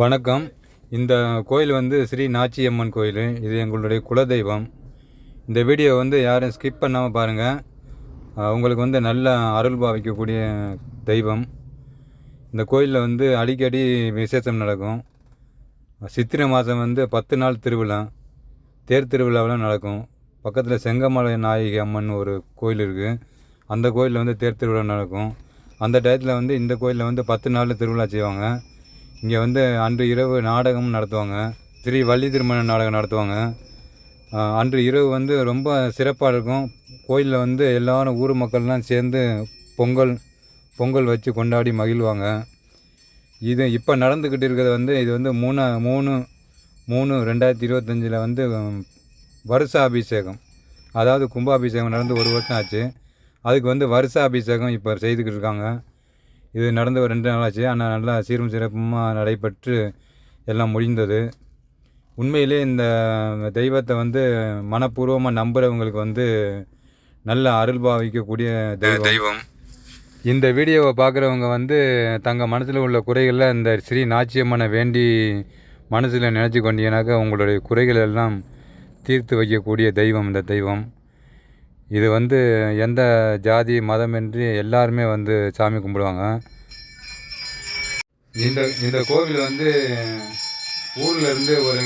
வணக்கம். இந்த கோயில் வந்து ஸ்ரீ நாச்சியம்மன் கோயில். இது எங்களுடைய குலதெய்வம். இந்த வீடியோ வந்து யாரும் ஸ்கிப் பண்ணாமல் பாருங்கள் உங்களுக்கு வந்து நல்ல அருள் பாவிக்கக்கூடிய தெய்வம். இந்த கோயிலில் வந்து அடிக்கடி விசேஷம் நடக்கும். சித்திரை மாதம் வந்து பத்து நாள் திருவிழா. தேர் திருவிழாவெலாம் நடக்கும். பக்கத்தில் செங்கமலை நாயகி அம்மன் ஒரு கோயில் இருக்குது அந்த கோயிலில் வந்து தேர் திருவிழா நடக்கும். அந்த டயத்தில் வந்து இந்த கோயிலில் வந்து பத்து நாள் திருவிழா செய்வாங்க. இங்கே வந்து அன்று இரவு நாடகம் நடத்துவாங்க. ஸ்ரீ வள்ளி திருமண நாடகம் நடத்துவாங்க. அன்று இரவு வந்து ரொம்ப சிறப்பாக இருக்கும். கோயிலில் வந்து எல்லாரும் ஊர் மக்கள்லாம் சேர்ந்து பொங்கல் பொங்கல் வச்சு கொண்டாடி மகிழ்வாங்க. இது இப்போ நடந்துக்கிட்டு இருக்கிறது வந்து இது வந்து மூணு மூணு மூணு ரெண்டாயிரத்தி இருபத்தஞ்சில் வந்து வருஷ அபிஷேகம் அதாவது கும்பாபிஷேகம் நடந்து ஒரு வருஷம் ஆச்சு. அதுக்கு வந்து வருஷ அபிஷேகம் இப்போ செய்துக்கிட்டு இருக்காங்க. இது நடந்து ஒரு ரெண்டு நாள் ஆச்சு ஆனால் நல்லா சீரும் சிறப்புமாக நடைபெற்று எல்லாம் முடிந்தது. உண்மையிலே இந்த தெய்வத்தை வந்து மனப்பூர்வமாக நம்புகிறவங்களுக்கு வந்து நல்ல அருள் பாவிக்கக்கூடிய தெய்வம். தெய்வம். இந்த வீடியோவை பார்க்குறவங்க வந்து தங்கள் மனசில் உள்ள குறைகளில் இந்த ஸ்ரீ நாச்சியம்மனை வேண்டி மனசில் நினச்சி கொண்டீங்கனாக்கா உங்களுடைய குறைகள் எல்லாம் தீர்த்து வைக்கக்கூடிய தெய்வம் இந்த தெய்வம். இது வந்து எந்த ஜாதி மதமின்றி எல்லாருமே வந்து சாமி கும்பிடுவாங்க. இந்த இந்த கோவில் வந்து ஊர்லேருந்து ஒரு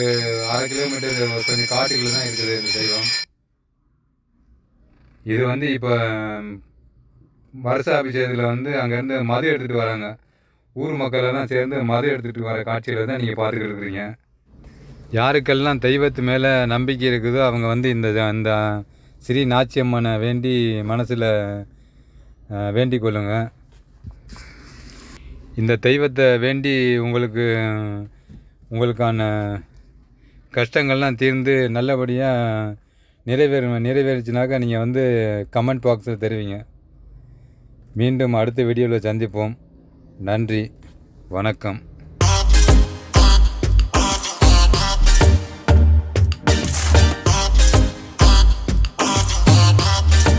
அரை கிலோமீட்டர் கொஞ்சம் காட்டுக்குள்ள தான் இருக்குது இந்த தெய்வம். இது வந்து இப்போ வருஷ அபிஷேகத்தில் வந்து அங்கேருந்து மது எடுத்துகிட்டு வராங்க. ஊர் மக்கள் எல்லாம் சேர்ந்து மது எடுத்துகிட்டு வர காட்சியில் தான் நீங்கள் பார்த்துக்கிட்டு இருக்கிறீங்க. யாருக்கெல்லாம் தெய்வத்து மேலே நம்பிக்கை இருக்குதோ அவங்க வந்து இந்த இந்த ஸ்ரீ நாச்சியம்மனை வேண்டி மனசில் வேண்டிக் கொள்ளுங்க. இந்த தெய்வத்தை வேண்டி உங்களுக்கு உங்களுக்கான கஷ்டங்கள்லாம் தீர்ந்து நல்லபடியாக நிறைவேற நிறைவேறிச்சுனாக்கா நீங்கள் வந்து கமெண்ட் பாக்ஸில் தெரிவிங்க. மீண்டும் அடுத்த வீடியோவில் சந்திப்போம். நன்றி. வணக்கம்.